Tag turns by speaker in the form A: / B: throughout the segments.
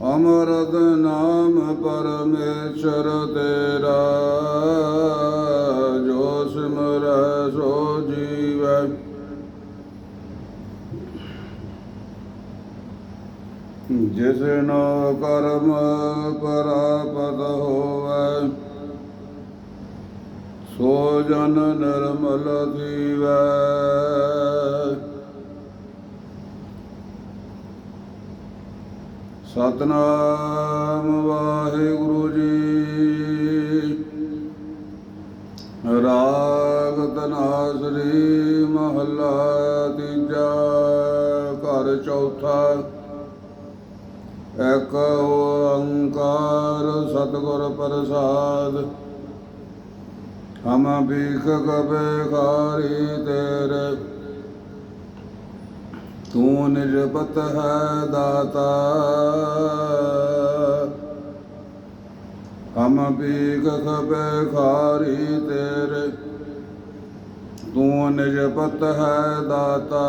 A: ਅਮਰਤ ਨਾਮ ਪਰਮੇਸ਼ਰ ਤੇਰਾ, ਜੋ ਸਿਮਰੈ ਸੋ ਜੀਵੈ। ਜਿਸ ਨੋ ਕਰਮ ਪ੍ਰਾਪਤ ਹੋਵੈ, ਸੋ ਜਨ ਨਿਰਮਲ ਜੀਵੈ। ਸਤਨਾਮ ਵਾਹਿਗੁਰੂ ਜੀ। ਰਾਗ ਤਨਾਸਰੀ ਮਹੱਲਾ ਤੀਜਾ, ਘਰ ਚੌਥਾ। ਇੱਕ ਓੰਕਾਰ ਸਤਿਗੁਰ ਪ੍ਰਸਾਦ। ਹਮ ਬੀਖ ਕਬੇ ਖਾਰੀ ਤੇਰੇ। ਤੂੰ ਨਿਰਪਤ ਹੈ ਦਾਤਾ। ਹਮ ਭੀਖ ਕਬੇ ਖਾਰੀ ਤੇਰੇ। ਤੂੰ ਨਿਰਪਤ ਹੈ ਦਾਤਾ।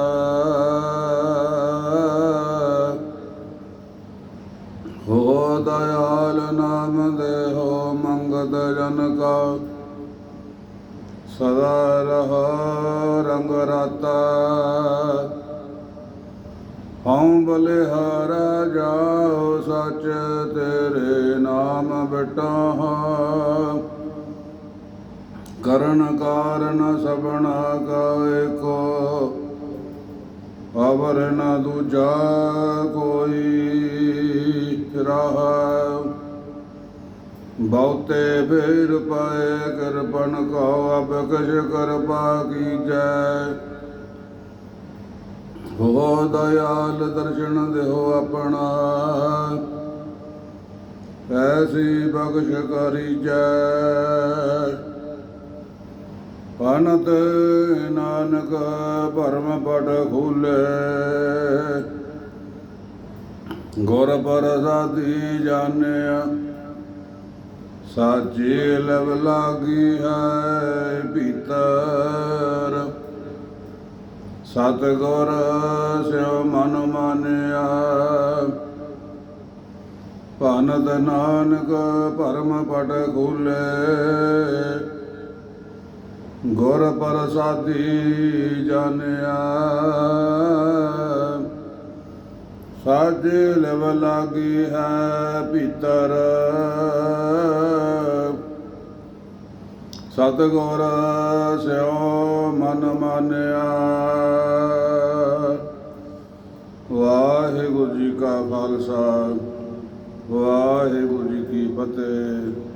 A: ਹੋ ਦਇਆਲ ਨਾਮ ਦੇ ਹੋ ਮੰਗਦ ਜਨ ਕਾ। ਸਦਾ ਰਹਾ ਰੰਗ ਰਾਤਾ। ਹਉ ਬਲਿਹਾਰਾ ਜਾਓ ਸੱਚ ਤੇਰੇ ਨਾਮ ਬਟਾਹਾ। ਕਰਨ ਕਾਰਨ ਸਬਣਾ ਕਾ ਏਕੋ ਅਵਰ ਨ ਦੂਜਾ ਕੋਈ ਰਹਾ। ਬਹੁਤੇ ਫੇਰ ਪਾਏ ਕਿਰਪਨ ਕੋ, ਅਬ ਕਛ ਕਰਪਾ ਕੀਜੈ। ਹੋ ਦਇਆਲ ਦਰਸ਼ਨ ਦਿਓ ਆਪਣਾ। ਐਸੀ ਬਖਸ਼ ਕਰੀਜੈ। ਪਨਤ ਨਾਨਕ ਭਰਮ ਪਟ ਖੁਲੇ। ਗੁਰ ਪ੍ਰਸਾਦੀ ਜਾਣਿਆ, ਸਾਚੇ ਲਵ ਲਾਗੀ ਹੈ ਭੀਤਰ। ਸਤਿਗੁਰ ਸਿਉ ਮਨ ਮਾਨਿਆ। ਭਨਤ ਨਾਨਕ ਭਰਮ ਪਟ ਖੁਲੇ। ਗੁਰ ਪ੍ਰਸਾਦੀ ਜਾਣਿਆ। ਸਾਜੇ ਲਵ ਲਾਗੀ ਹੈ ਭੀਤਰ ਸਤਿਗੁਰ ਸਿਉ ਮਨ ਮਾਨਿਆ। ਵਾਹਿਗੁਰੂ ਜੀ ਕਾ ਖਾਲਸਾ ਵਾਹਿਗੁਰੂ ਜੀ ਕੀ ਫਤਿਹ।